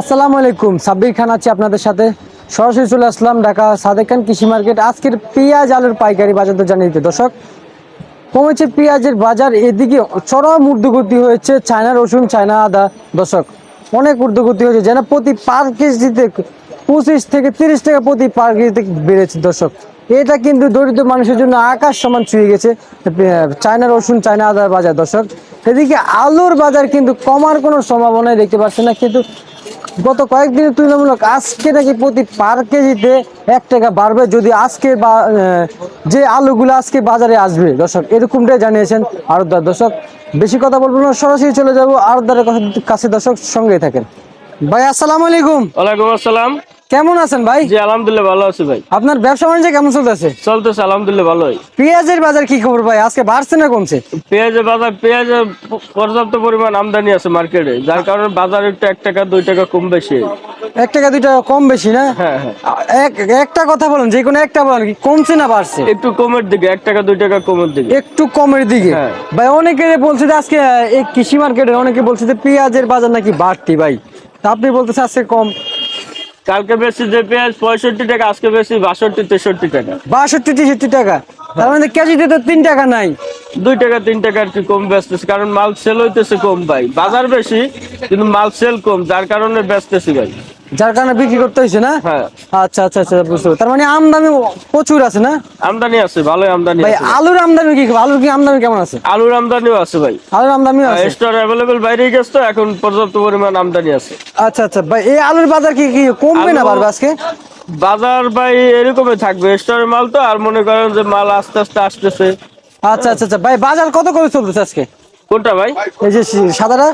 আসসালামু আলাইকুম, সাব্বির খান আছি আপনাদের সাথে। সরাসরি চলে আসলাম ঢাকা সাদেক খান কৃষি মার্কেট। আজকের পেঁয়াজ আলুর পাইকারি বাজার তো জানিয়ে দিতে দর্শক, কমেছে পেঁয়াজের বাজার, এদিকে চরম ঊর্ধ্বগতি হয়েছে চায়না রসুন, চায়না আদা। দর্শক, অনেক ঊর্ধ্বগতি হয়েছে, যেন প্রতি পার কেজিতে পঁচিশ থেকে তিরিশ টাকা প্রতি পার কেজিতে বেড়েছে। দর্শক, এটা কিন্তু দরিদ্র মানুষের জন্য আকাশ সমান ছুঁয়ে গেছে চায়না রসুন, চায়না আদার বাজার। দর্শক, এদিকে আলুর বাজার কিন্তু কমার কোনো সম্ভাবনাই দেখতে পাচ্ছে না, কিন্তু গত কয়েকদিনের তুলনামূলক আজকে নাকি প্রতি পার কেজিতে এক টাকা বাড়বে। যদি আজকে বা যে আলুগুলো আজকে বাজারে আসবে, দর্শক, এরকমটাই জানিয়েছেন আরদার। দর্শক, বেশি কথা বলব না, সরাসরি চলে যাব আরদারের কাছে। দর্শক, সঙ্গেই থাকেন। ভাই, আসসালামু আলাইকুম। ওয়ালাইকুম আসসালাম। কেমন আছেন ভাই? জি আলহামদুলিল্লাহ ভালো আছি ভাই। আপনার ব্যবসা বাণিজ্য কেমন চলতেছে? চলতেছে আলহামদুলিল্লাহ ভালোই। পেঁয়াজের বাজার কি খবর ভাই? আজকে বাড়ছে না কমছে? পেঁয়াজের বাজার পেঁয়াজের পর্যাপ্ত পরিমাণ আমদানি আছে মার্কেটে যার কারণে বাজার একটু এক টাকা দুই টাকা কম বেশি। এক টাকা দুই টাকা কম বেশি না? হ্যাঁ হ্যাঁ। এক একটা কথা বলেন যে কোনো একটা বলেন কি কমছে না বাড়ছে? একটু কমের দিকে এক টাকা দুই টাকা কমের দিকে। একটু কমের দিকে? হ্যাঁ। ভাই অনেকে বলছে যে আজকে কৃষি মার্কেটে অনেকে বলছে যে পেঁয়াজের বাজার নাকি বাড়তি ভাই। আপনি বলতেছে আজকে কম। কালকে বেশি যে পেঁয়াজ পঁয়ষট্টি টাকা আজকে বেশি বাষট্টি তেষট্টি টাকা। বাষট্টি তেষট্টি টাকা? তার মানে কেজিতে তো তিন টাকা নাই। দুই টাকা তিন টাকা আর কি কম বেচতেছে কারণ মাল সেল হইতেছে কম ভাই। বাজার বেশি কিন্তু মাল সেল কম যার কারণে বেচতেছি ভাই। যার কারণে বিক্রি করতে হয়েছে না? হ্যাঁ। আচ্ছা আচ্ছা আচ্ছা বুঝতে। তার মানে আমদানি প্রচুর আছে না? আমদানি আছে ভালোই আমদানি ভাই আলুর আমদানি কি আলুর কি আমদানি কেমন আছে? আলুর আমদানিও আছে ভাই। আলুর আমদানিও আছে? স্টোর অ্যাভেলেবেল বাইরে গেছে তো এখন পর্যাপ্ত পরিমাণ আমদানি আছে। আচ্ছা আচ্ছা ভাই এই আলুর বাজার কি কি কমবে না বাড়বে আজকে? বাজার ভাই এরকমই থাকবে স্টোরের মাল তো আর মনে করেন যে মাল আস্তে আস্তে আসতেছে। আচ্ছা আচ্ছা আচ্ছা ভাই বাজার কত করে চলতেছে আজকে? কোনটা ভাই? এই যে সাদাটা?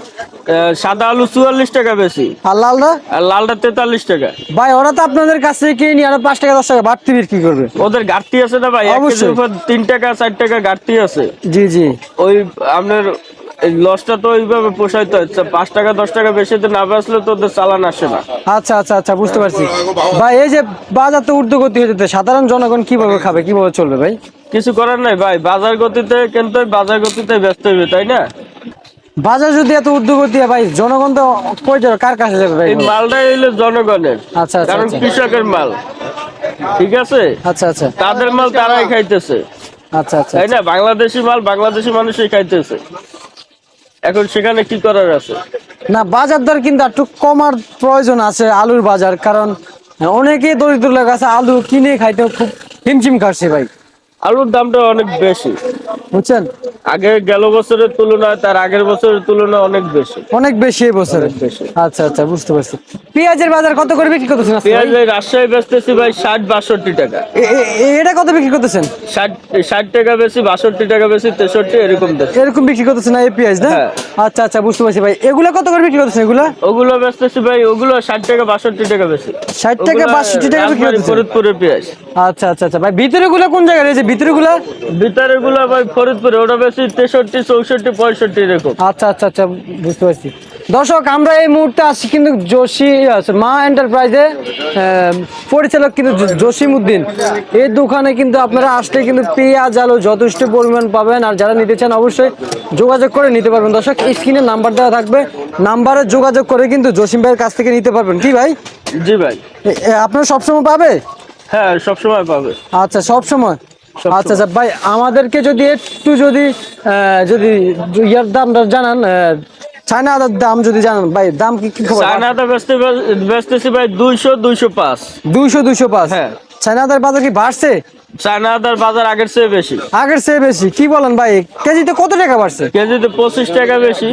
সাদা আলু চুয়াল্লিশ টাকা বেশি। আর লালটা? আর লালটা তেতাল্লিশ টাকা। ভাই ওরা তো আপনাদের কাছ থেকে কিনে আরও পাঁচ টাকা দশ টাকা বাড়তি বিক্রি করবে। ওদের ঘাটতি আছে না ভাই? অবশ্যই। তিন টাকা চার টাকা ঘাটতি আছে। জি জি। ওই আপনার লসটা তো ওইভাবে পোষাইতে হচ্ছে পাঁচ টাকা দশ টাকা বেশিতে না বেচলে তো ওদের চালান আসে না। আচ্ছা আচ্ছা আচ্ছা বুঝতে পারছি। ভাই এই যে বাজার তো ঊর্ধ্বগতি হয়ে যেতে সাধারণ জনগণ কীভাবে খাবে কীভাবে চলবে ভাই? কিছু করার নাই ভাই বাজার গতিতে কিন্তু বাজার গতিতে ব্যস্ত হইবে তাই না? বাজার যদি এত হয় ভাই জনগণ তো কই কার কাছে যাবে ভাই এই মালটাই হইল জনগণের আচ্ছা আচ্ছা কারণ আচ্ছা। কৃষকের মাল ঠিক আছে? আচ্ছা আচ্ছা। তাদের মাল তারাই খাইতেছে। আচ্ছা আচ্ছা তাই না? বাংলাদেশি মাল বাংলাদেশি মানুষই খাইতেছে। এখন সেখানে কি করার আছে? না বাজার দর কিন্তু একটু কমার প্রয়োজন আছে আলুর বাজার কারণ অনেকেই দরিদ্র লোক আছে আলু কিনে খাইতে খুব হিমশিম খাচ্ছে ভাই। আলুর দামটা অনেক বেশি। বুঝছেন? আগে গেল বছরের তুলনায় তার আগের বছরের তুলনায় অনেক বেশি। অনেক বেশি এই বছরে? আচ্ছা আচ্ছা বুঝতে পারছি। পেঁয়াজের বাজার কত করে বিক্রি করতেছেন পেঁয়াজ ভাই? রাজশাহী বেচতেছি ভাই ষাট বাষট্টি টাকা। এটা কত বিক্রি করতেছেন? ষাট ষাট টাকা বেশি বাষট্টি টাকা বেশি তেষট্টি এরকম এরকম বিক্রি করতেছেন না এই পেঁয়াজ না? হ্যাঁ। আচ্ছা আচ্ছা বুঝতে পারছি ভাই। এগুলো কত করে বিক্রি করতেছেন এগুলো? ওগুলো বেচতেছি ভাই ওগুলো ষাট টাকা বাষট্টি টাকা বেশি 60 টাকা, 62 টাকা বিক্রি রাজবাড়ী করতেছে। ফরিদপুরের পেঁয়াজ। আচ্ছা আচ্ছা আচ্ছা। ভাই ভিতরে গুলো কোন জায়গায়? রয়েছে ভিতরে গুলো ভিতরে গুলো ভাই ফরিদপুরে ওটা বেশি তেষট্টি চৌষট্টি পঁয়ষট্টি এরকম। আচ্ছা আচ্ছা আচ্ছা বুঝতে পারছি। দর্শক আমরা এই মুহূর্তে আসছি কিন্তু যোশী আছে মা এন্টারপ্রাইজে পরিচালক কিন্তু জ- জসিম উদ্দিন এই দোকানে কিন্তু আপনারা আসলে কিন্তু পেঁয়াজ আলু যথেষ্ট পরিমাণ পাবেন। আর যারা নিতে চান অবশ্যই যোগাযোগ করে নিতে পারবেন। দর্শক স্ক্রিনে নাম্বার দেওয়া থাকবে। নাম্বারে যোগাযোগ করে কিন্তু জসিম ভাইয়ের কাছ থেকে নিতে পারবেন। কি ভাই? জি ভাই। আপনারা সবসময় পাবে? হ্যাঁ সবসময় পাবে। আচ্ছা সব সময় সবসময়। আচ্ছা আচ্ছা ভাই আমাদেরকে যদি একটু যদি যদি ইয়ার দামটা জানান চায়না আদার দাম যদি জানান ভাই দাম কি কি খবর? চায়না চায়নাটা বেচতে বেচতেছি ভাই দুইশো দুইশো পাঁচ। দুইশো দুইশো পাঁচ? হ্যাঁ। চায়না আদার বাজার কি বাড়ছে? চায়না আদার বাজার আগের চেয়ে বেশি। আগের চেয়ে বেশি। কি বলেন ভাই কেজিতে কত টাকা বাড়ছে? কেজিতে পঁচিশ টাকা বেশি।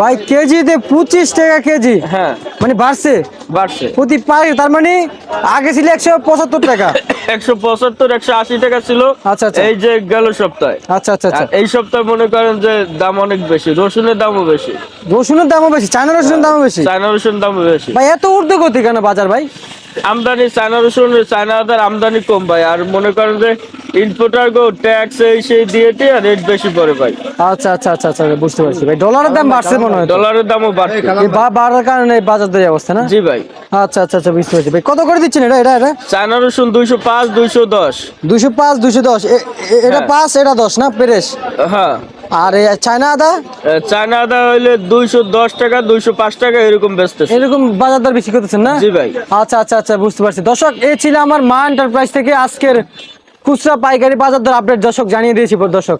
ভাই কেজিতে পঁচিশ টাকা কেজি। হ্যাঁ। মানে বাড়ছে? বাড়ছে। প্রতি পাই তার মানে আগে ছিল একশো পঁচাত্তর টাকা। একশো পঁচাত্তর একশো আশি টাকা ছিল। আচ্ছা, আচ্ছা। এই যে গেল সপ্তাহে। আচ্ছা আচ্ছা আচ্ছা। এই সপ্তাহে মনে করেন যে দাম অনেক বেশি রসুনের দামও বেশি। রসুনের দামও বেশি চায়না রসুনের দামও বেশি? চায়না রসুন দামও বেশি। ভাই এত ঊর্ধ্বগতি কেন বাজার ভাই? আমদানি চায়না রসুন চায়না আদার আমদানি কম ভাই। আর মনে করেন যে ইনপুটার গো ট্যাক্স এই সেই দিয়ে দিয়ে রেট বেশি পড়ে ভাই। আচ্ছা আচ্ছা আচ্ছা আচ্ছা বুঝতে পারছি ভাই। ডলারের দাম বাড়ছে মনে হয় ডলারের দামও বাড়ছে। বা- বাড়ার কারণে বাজার দরের অবস্থা না? জি ভাই। আচ্ছা আচ্ছা আচ্ছা বুঝতে পারছি ভাই। কত করে দিচ্ছেন এটা এটা এটা? চায়না রসুন দুইশো পাঁচ দুইশো দশ। দুশো পাঁচ দুশো। দশ এটা হ্যাঁ। পাঁচ এটা দশ না? পেরেস হ্যাঁ। আর চায়না আদা? চায়না আদা হইলে দুইশো দশ টাকা দুইশো পাঁচ টাকা এরকম ব্যস্ত এরকম বাজার দর বেশি করতেছেন না? জি ভাই। আচ্ছা আচ্ছা আচ্ছা বুঝতে পারছি। দর্শক এ ছিল আমার মা এন্টারপ্রাইজ থেকে আজকের খুচরা পাইকারি বাজার দর আপডেট দর্শক জানিয়ে দিয়েছি দর্শক।